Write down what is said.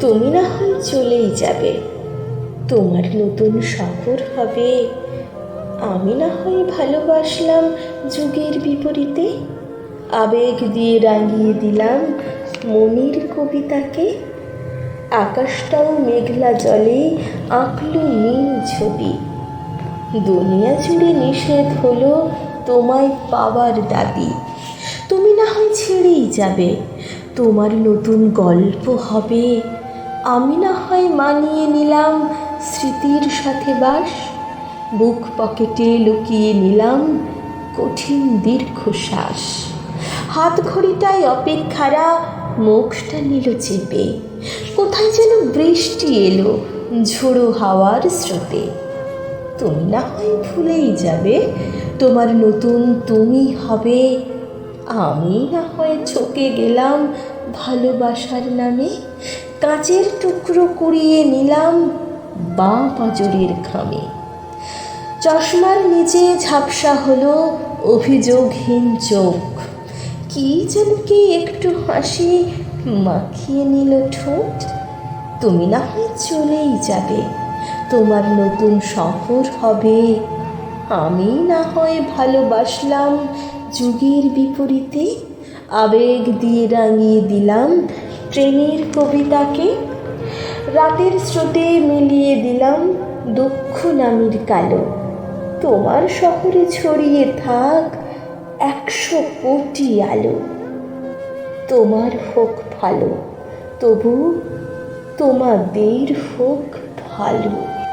তুমি না হয় চলেই যাবে। তোমার নতুন শহর হবে। আমি না হয় ভালোবাসলাম যুগের বিপরীতে। আবেগ দিয়ে রাঙিয়ে দিলাম মনির কবিতাকে। আকাশটাও মেঘলা জলে আঁকলো নীল ছবি। দুনিয়া জুড়ে নিষেধ হলো তোমায় পাওয়ার দাবি। তুমি না হয় ছেড়েই যাবে। তোমার নতুন গল্প হবে। আমি না হয় মানিয়ে নিলাম স্মৃতির সাথে বাস। বুক পকেটে লুকিয়ে নিলাম কঠিন দীর্ঘশ্বাস। হাত ঘড়িটায় অপেক্ষারা মুখটা নিল চেপে। কোথায় যেন বৃষ্টি এলো ঝোড়ো হাওয়ার স্রোতে। তুমি না হয় ভুলেই যাবে, তোমার নতুন তুমি হবে। আমি না হয় চকে গেলাম ভালোবাসার নামে কাঁচের টুকরো কুড়িয়ে নিলাম বাঁ পাজরের খামে চশমার নিচে ঝাপসা হলো অভিযোগহীন চোখ। কি যেন কি একটু হাসি মাখিয়ে নিল ঠোঁট। তুমি না হয় চলেই যাবে, তোমার নতুন শহর হবে। আমি না হয় ভালোবাসলাম যুগের বিপরীতে, আবেগ দিয়ে রাঙিয়ে দিলাম ট্রেনের কবিতাকে রাতের স্রোতে মিলিয়ে দিলাম দুঃখ নামের কালো। তোমার শহরে ছড়িয়ে থাক একশো কোটি আলো। তোমার হোক ভালো, তবু তোমাদের হোক ভালো।